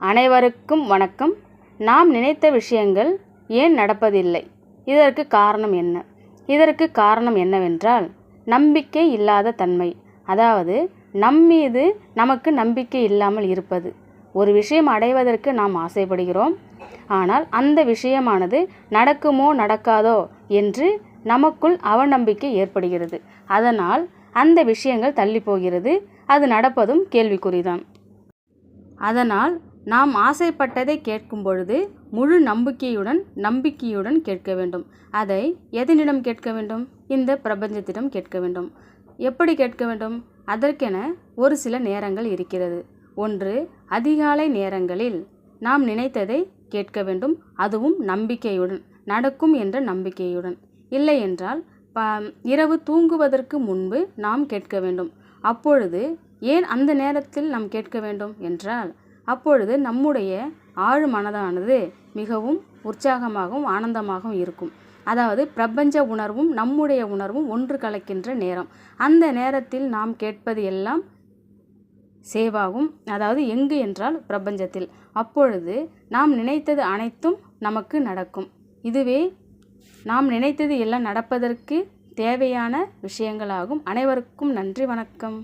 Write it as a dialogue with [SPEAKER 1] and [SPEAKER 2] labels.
[SPEAKER 1] அனைவருக்கும் வணக்கம். நாம் நினைத்த விஷயங்கள் ஏன் நடப்பதில்லை? இதற்கு காரணம் என்ன? இதற்கு காரணம் என்னவென்றால் நம்பிக்கை இல்லாத தன்மை. அதாவது நம்மீது நமக்கு நம்பிக்கை இல்லாமல் இருப்பது. ஒரு விஷயம் அடைவதற்கு நாம் ஆசைப்படுகிறோம். ஆனால் அந்த விஷயமானது நடக்குமோ நடக்காதோ என்று நமக்குள் அவநம்பிக்கை ஏற்படுகிறது. அதனால் அந்த விஷயங்கள் தள்ளி போகிறது. அது நடப்பதும் கேள்விக்குறிதான். அதனால் நாம் ஆசைப்பட்டதை கேட்கும் பொழுது முழு நம்பிக்கையுடன் நம்பிக்கையுடன் கேட்க வேண்டும். அதை எதனிடம் கேட்க வேண்டும்? இந்த பிரபஞ்சத்திடம் கேட்க வேண்டும். எப்படி கேட்க வேண்டும்? அதற்கென ஒரு சில நேரங்கள் இருக்கிறது. ஒன்று அதிகாலை நேரங்களில் நாம் நினைத்ததை கேட்க வேண்டும். அதுவும் நம்பிக்கையுடன் நடக்கும் என்ற நம்பிக்கையுடன். இல்லை என்றால் ப இரவு தூங்குவதற்கு முன்பு நாம் கேட்க வேண்டும். அப்பொழுது ஏன் அந்த நேரத்தில் நாம் கேட்க வேண்டும்? என்றால் அப்பொழுது நம்முடைய ஆழ் மனதானது மிகவும் உற்சாகமாகவும் ஆனந்தமாகவும் இருக்கும். அதாவது பிரபஞ்ச உணர்வும் நம்முடைய உணர்வும் ஒன்று கலக்கின்ற நேரம். அந்த நேரத்தில் நாம் கேட்பது எல்லாம் சேவாகும். அதாவது எங்கு என்றால் பிரபஞ்சத்தில். அப்பொழுது நாம் நினைத்தது அனைத்தும் நமக்கு நடக்கும். இதுவே நாம் நினைத்தது எல்லாம் நடப்பதற்கு தேவையான விஷயங்களாகும். அனைவருக்கும் நன்றி வணக்கம்.